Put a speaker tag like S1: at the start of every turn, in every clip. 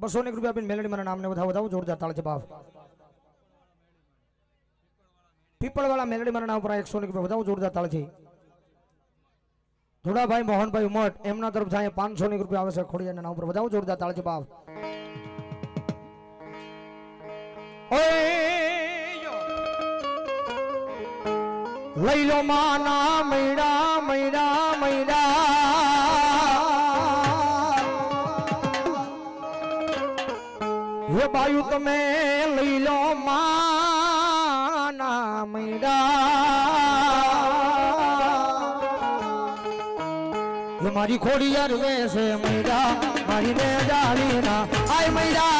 S1: બસો એક રૂપિયા આપીને મારા નામને વધાવો વધાવો, જોરદાર તાળ ભાવ પીપળવાળા મેલડી મારા નામ પર એકસો એક રૂપિયા વધાવો, જોરદાર તાળ છે. ધોડાભાઈ મોહનભાઈ, ઉમટ, એમના તરફ થાય પાંચસો એક રૂપિયા આવે છે, ખોડિયાના નામ પર વધાવો, જોરદાર તાળ યો. લઈ લો માના મૈડા મૈડા મૈડા. બાયુ તમે લઈ લો માના હે મારી. ખોડી યાર વેસે મૈડા મારી ને જાળીના આય મૈડા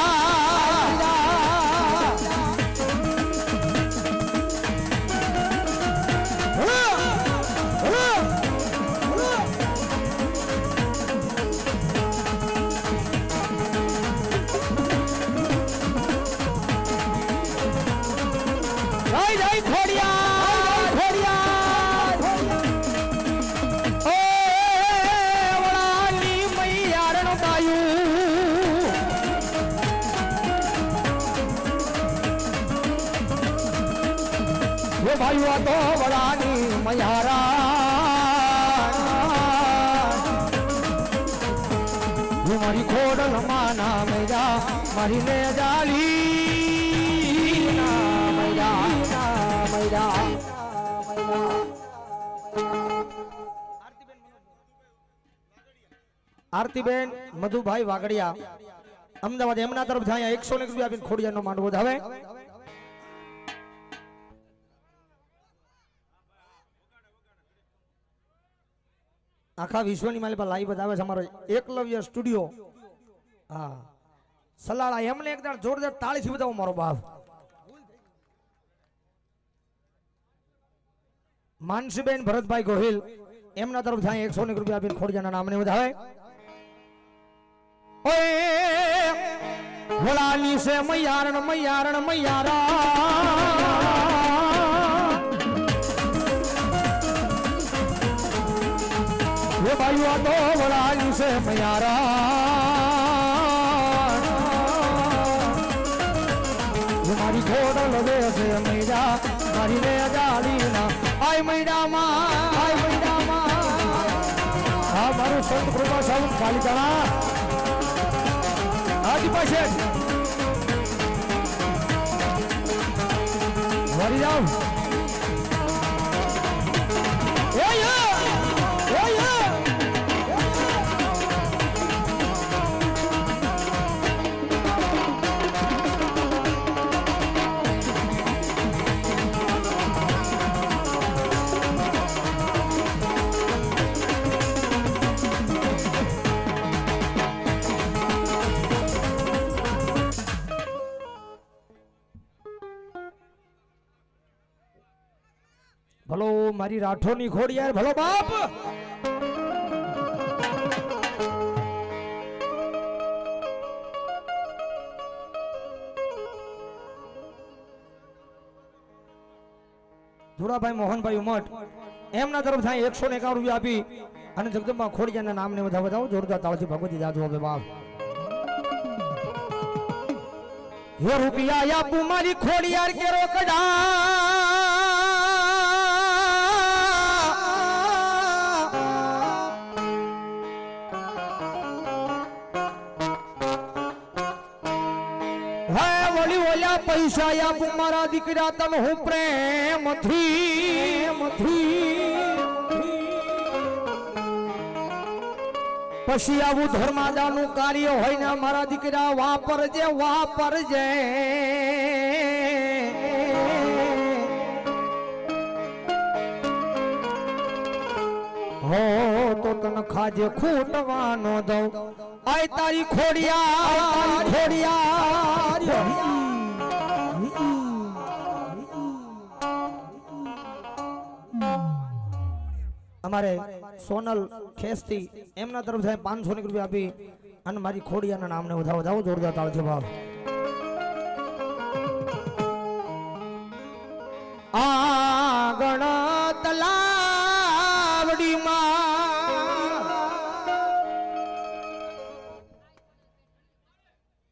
S1: આરતીબેન, મધુભાઈ વાગડિયા અમદાવાદ એમના તરફ થાય એકસો ને રૂપિયા આપીને ખોડિયાનો માંડવો ધાવે આખા વિશ્વની માલિકા લાઈવ બતાવે છે અમારો એકલવ્ય સ્ટુડિયો હા. સલાળા, એમને એકદમ જોરદાર તાળીથી બતાવો મારો બાપ. માનસીબેન ભરતભાઈ ગોહિલ, એમના તરફ થાય એકસો ને રૂપિયા આપીને ખોડિયાના નામને વધાવે. ઓય ભોળાની છે મૈયારણ મૈયારણ, મૈયારા. હે ભાઈઓ આ તો ભોળાની છે મૈયારા. મારી ખોડલ વે છે મૈડા મારી રે જાળીના. આય મૈડામાં આય મૈડામાં હા, મારું સંત કૃપા સાહેબ ખાલી હાજી પાસે વળી જાવ ભલો રાઠો ની ખોડ યાર ભલો બાપ. ધુરાભાઈ મોહનભાઈ ઉમટ, એમના તરફ થાય એકસો ને એકાવન રૂપિયા આપી અને જગદંબા ખોડિયાના નામને બધા બધા જોરદાર તાળથી ભગવતી જાજો હવે બાપ. હે રૂપિયા આપું મારી ખોડિયાર કે રોકડા ઓલા પૈસા આપું મારા દીકરા તને હું પ્રેમથી પછી આવું ધર્માદાનું કાર્ય હોય ને મારા દીકરા વાપરજે વાપરજે. હો તો તને ખાજે ખૂટવાનો દઉં. આય તારી ખોડિયા ખોડિયા અમારે સોનલ ખેસથી એમના તરફ સાહેબ પાંચસો ની રૂપિયા આપી અને મારી ખોડિયાના નામને વધાવો વધાવો જોરદાર તાળ ભાવ.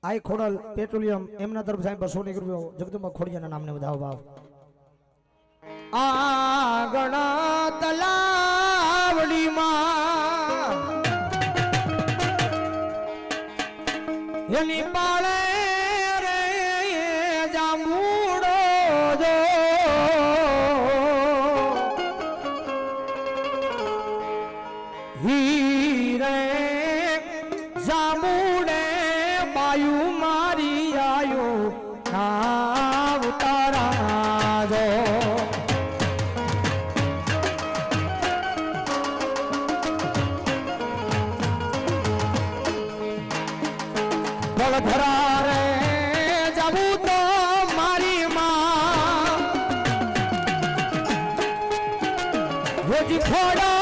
S1: આઈ ખોડલ પેટ્રોલિયમ એમના તરફ સાહેબ બસો ની રૂપિયા જગદંબા ખોડિયાના નામને વધાવો ભાવ. આગળ તલાવ पानी पा જાવું તો મારી માં. રોજી ખોડલ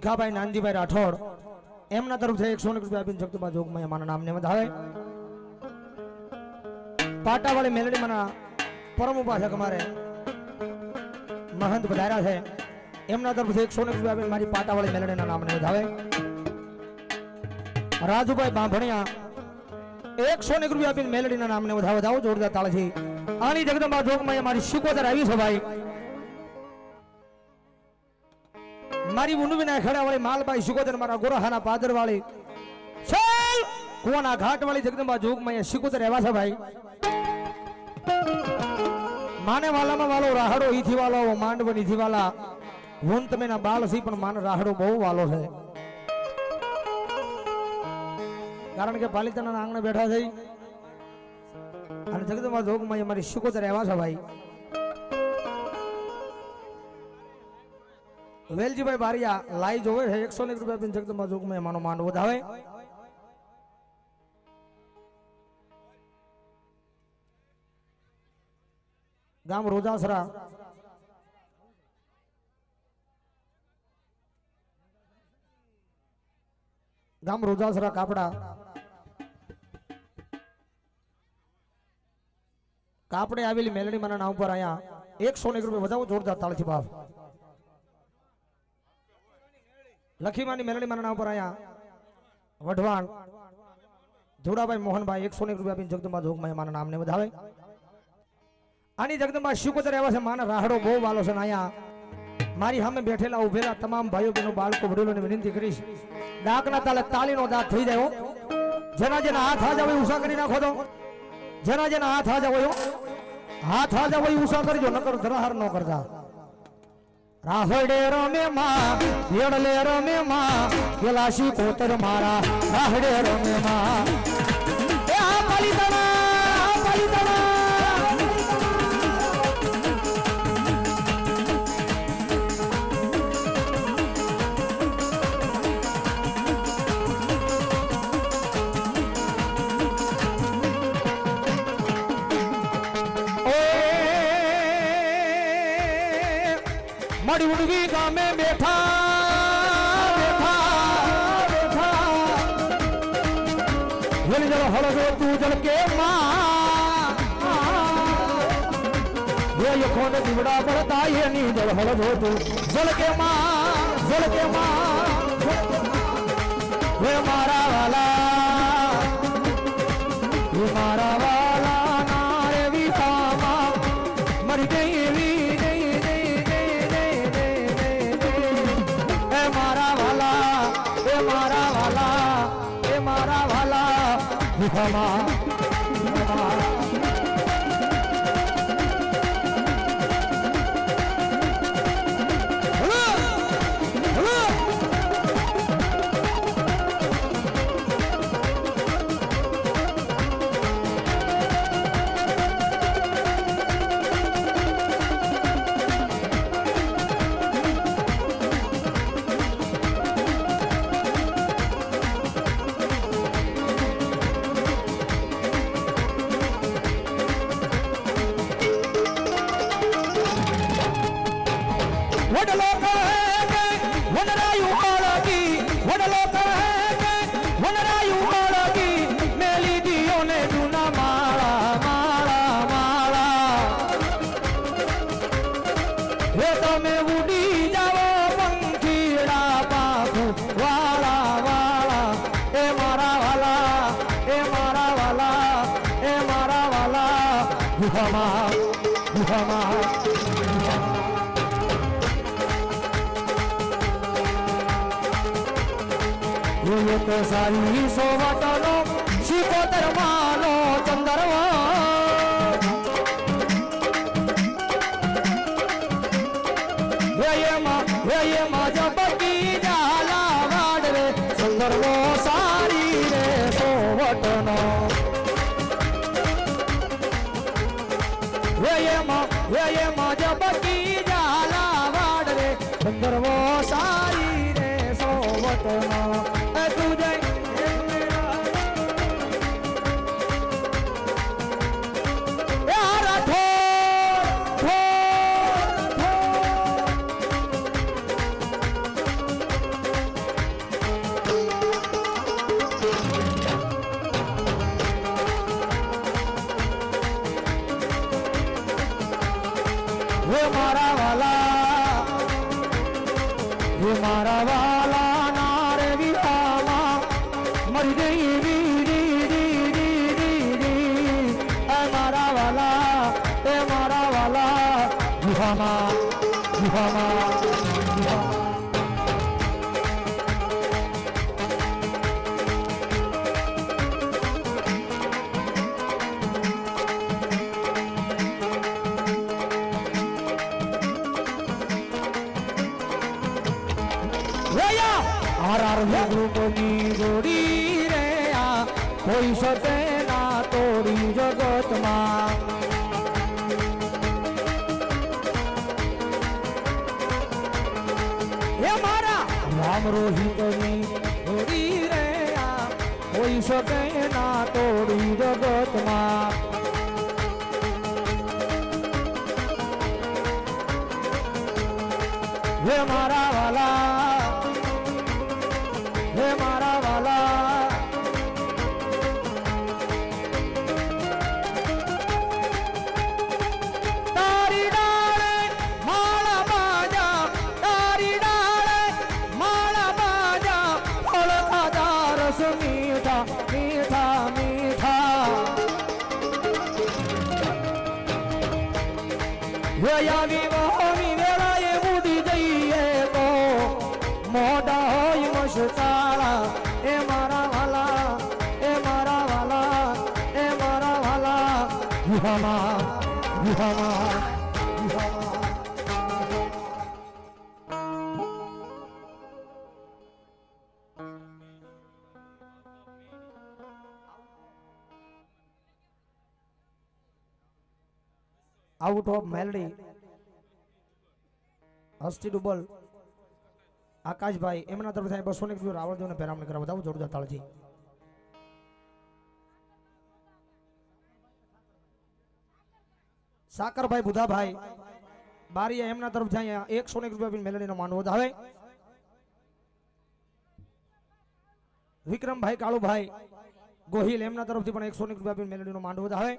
S1: ભીખાભાઈ, નાનજીભાઈ રાઠોડ. એમના તરફથી એકસો રૂપિયા આપીને જગતુબા જોગમાં મારા નામને વધાવે પાટાવાળી મેલડી માના પરમ ઉપાસક અમારે મહંત વધાર્યા છે. એમના તરફથી એકસો રૂપિયા આપીને મારી પાટાવાળી મેલડીના નામને વધાવે રાજુભાઈ બાંભણિયા એકસો ને રૂપિયા આપીને મેલડીના નામને વધાવે વધાવો જોરદાર તાળથી. આની જગદંબા જોગમાં મારી શીકોતર આવી છે ભાઈ. મારી ઉનવીના ખેડા વાળી માલબાઈ શિકોતર મારા ગોરાહાના પાદર વાળી કુવાના ઘાટ વાળી જગદંબા જોગમાં અહીંયા શિકોતર એવા છે ભાઈ. માને વાલામાં વાલો રાહડો, ઈથી વાલો માંડવ નીથી વાલા. હું તમે ના બાળ સી પણ માન રાહડો બહુ વાલો છે. કારણ કે પાલિતાના આંગણે બેઠા થઈ. અને જગદંબા જોગમાં મારી શિકોતર એવા છે ભાઈ. વેલજીભાઈ બારિયા લાઈ જોવે છે. એકસો એક રૂપિયા બિન જગદંબા જોગમાં એમાંનો માંડ વધાવે. ગામ રોજાસરા. ગામ રોજાસરા કાપડા. કાપડે આવેલી મેલડી માના નામ પર અહીંયા એકસો એક રૂપિયા વધાવો જોરદાર તાળથી ભાવ. લખીમાની મેલડી માના નામ પર આયા. વઢવાણ. ધોડાભાઈ મોહનભાઈ, એકસો એક રૂપિયા આપીને જગદંબા જોગમાં મારા નામને વધાવે. આની જગદંબા શિકોતર એવા છે? માના રાહડો બહુ વાલો છે અહીંયા મારી સામે બેઠેલા ઉભેલા તમામ ભાઈઓ બહેનો, બાળકો, વડીલોને વિનંતી કરીશ. ડાકના તાલે તાલીનો દાંત થઈ જાય જેના જેના હાથ હાજા હોય ઉષા કરી નાખો તો. જેના જેના હાથ હાજા હોય હાથ હાજા હોય ઉષા કરજો, નકર ધરાહાર ન કરતા. રાહડે રમે માં વેડલે રમે માં ગેલાશી કોતર મારા રાહડે રમે માં. મારી ઉડવી ગામે બેઠા બેઠા બેઠા જલ જલ હળજો તું જલ કે માં એ યખોને દીવડા પડતા એની જલ હળજો તું જલ કે માં જલ કે માં હે મારા વાલા હે મારા વાલા Come on. ಒಡಲೋಕ ಒಡರಾಯು ಹಾಳಾಗಿ ಒಡಲೋಕ કોસાની સોવટલો શિકોતર માલો ચંદરવા એ માજા બગી ડાલા વાડ રે સુંદરવો સારી રે સોવટનો એ માં એ માજા બગી ડાલા વાડ રે સુંદરવો સારી રે સોવટનો હે મારા વાલા હે મારા વાલા. આર આર ગ્રુપની જોડી રે આ કોઈ શકે ના તોડી જગતમાં. રામ રોહિતની જોડી રે આ કોઈ શકે ના તોડી જગતમાં. હે મારા વાલા. મારા આઉટ ઓફ મેલડી હસ્તી ડુબલ આકાશભાઈ એમના તરફથી બસો ને રાવળદેવને પેરામણી કરવા બતાવું, જોરદાર તાળજી. સાકરભાઈ બુધાભાઈ, બારીયા એમના તરફ જાય એકસો ને રૂપિયા મેલડીનો માનવો હવે વિક્રમભાઈ કાળુભાઈ, ગોહિલ એમના તરફથી પણ એકસો ને રૂપિયા મેલડીનો માંડવો હવે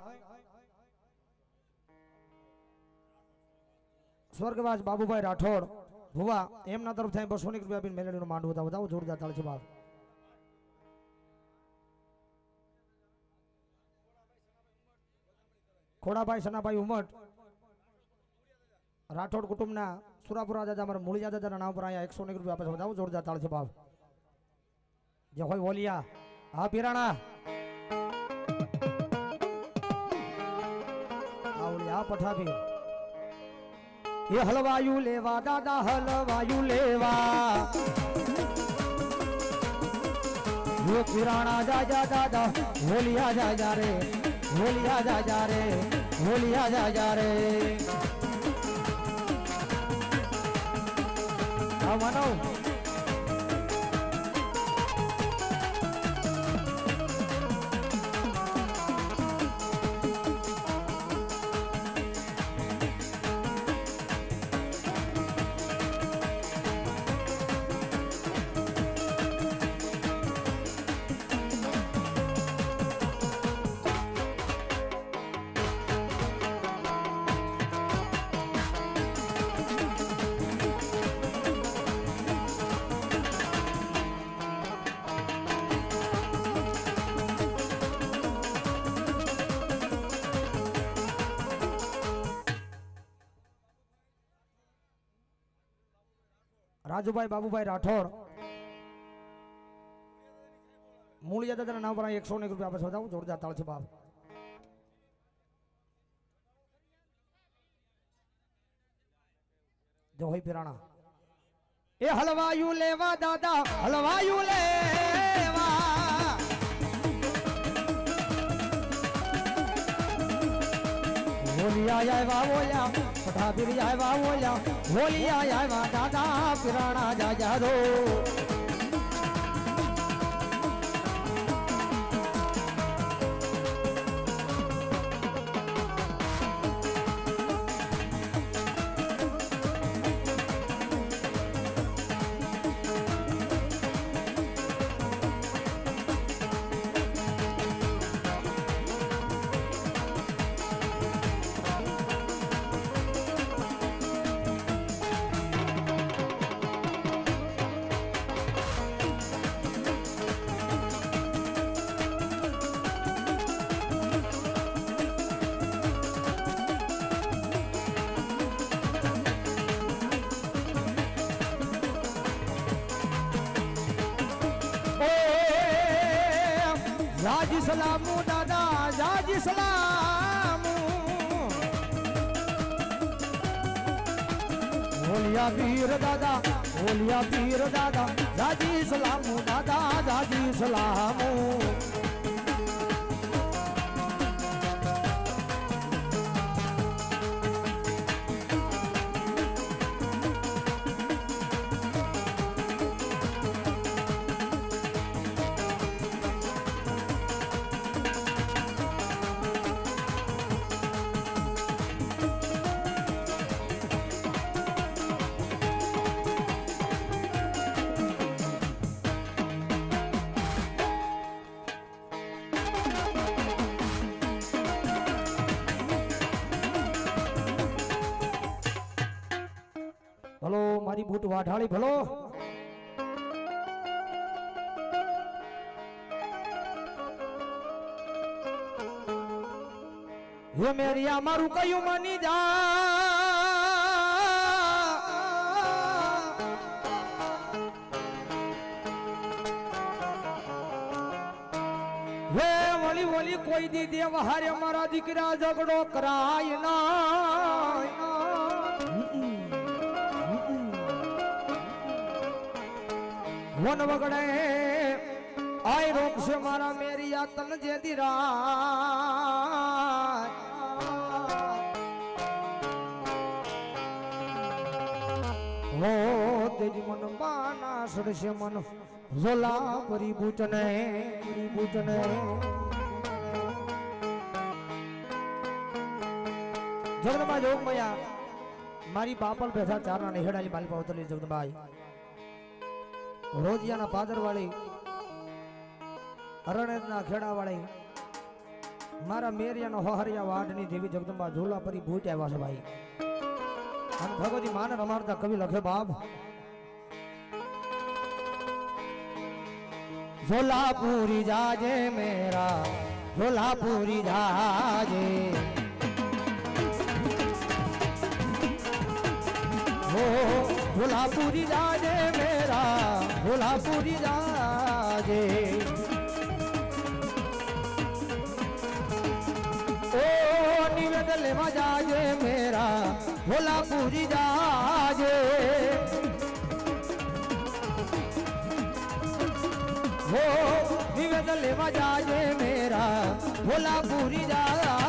S1: સ્વર્ગવાસ બાબુભાઈ રાઠોડ, ભુવા, એમના તરફથી બસો ની રૂપિયા આપીને મેલેડીનો માંડવો હતા જોરદાર તાળ છે બાપ. ખોડાભાઈ, સનાભાઈ ઉમટ, રાઠોડ કુટુંબના સુરાપુરા દાદા, અમારા મૂળિયા દાદાના નામ પર અહીંયા એકસો ને રૂપિયા આપે છે. બતાવો, જોરદાર તાળ છે બાપ. જે હોય વોલિયા. હા, પીરાણા. આવડી આ પઠાભી. એ હલવાયું લેવા, દાદા, હલવાયું લેવા. કિરાણા જાજા, દાદા, હોલિયા, જાજા રે, હોલિયા, જાજા રે, હોલિયા, જાજા રે. માનવ. રાજુભાઈ બાબુભાઈ રાઠોડ મૂળિયા દાદાના નામ પર એકસો ને એક રૂપિયા આપે બતાવો જોરદાર તાળ છે બાપ જો હોય પીરાણા એ હલવાયું લેવા દાદા હલવાયું લેવા હોલિયા આવ્યા બોલ્યા પઠાપીર આવ્યા બોલ્યા હોલિયા આવ્યા દાદા પીરાણા જાજા દો. જાજી સલામુ, દાદા, જાજી સલામુ. હોલિયા પીર દાદા હોલિયા પીર દાદા, જાજી સલામુ, દાદા, જાજી સલામુ. ભલો, મારી બૂટ વાઢાળી ભલો. હે મેરિયા, મારું કયું મની જા? હે વળી વળી કોઈ દી દેવ હારે મારા દીકરા ઝઘડો કરાય ના. વન વગડે. આય રોકશે મારા મેરિયા તન જે દીરા હો તેજ મન બાના સડશે મન. ઝોલા પરી બૂટને પરી બૂટને જગદંબા, જોગમયા, મારી બાપલ બેઠા ચારના નિહેડાલી માલી પાવતલી જગદંબાઈ. રોજિયાના પાદરવાળી અરણેરના ખેડાવાળી, મારા મેરિયાનો હોહરિયા વાઢની દેવી જગદંબા ઝોલા પરી ભૂટ આવ્યા છે ભાઈ. અને ભગવતી માને રમાડતા કવિ લખે, બાપ, ઝોલાપુરી જાજે મેરા, ઝોલાપુરી જાજે. ઓ, ઝોલાપુરી જાજે મેરા ઢોલાપુરી રાગે ઓ નિવેદ લેવા જાજે મેરા ઢોલાપુરી રાગે હો નિવેદ લેવા જાજે મેરા ઢોલાપુરી રાગે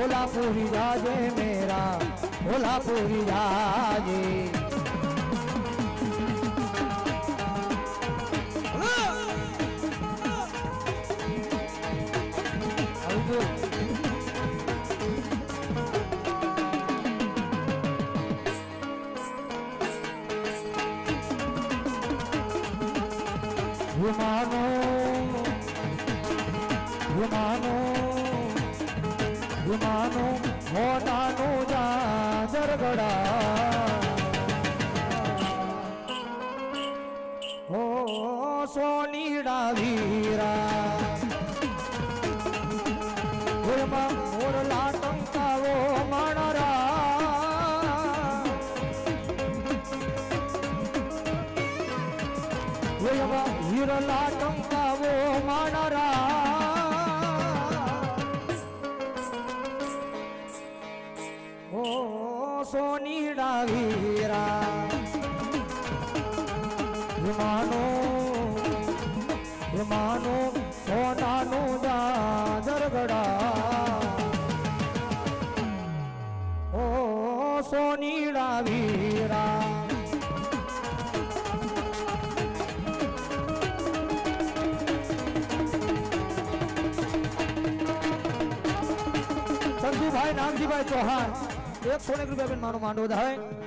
S1: भोला पूरी राजे मेरा भोला पूरी राजे 是 સોનીડા વીરા. સંજુભાઈ નામજીભાઈ ચૌહાણ એકસો ને રૂપિયા બેન માનો માંડો થાય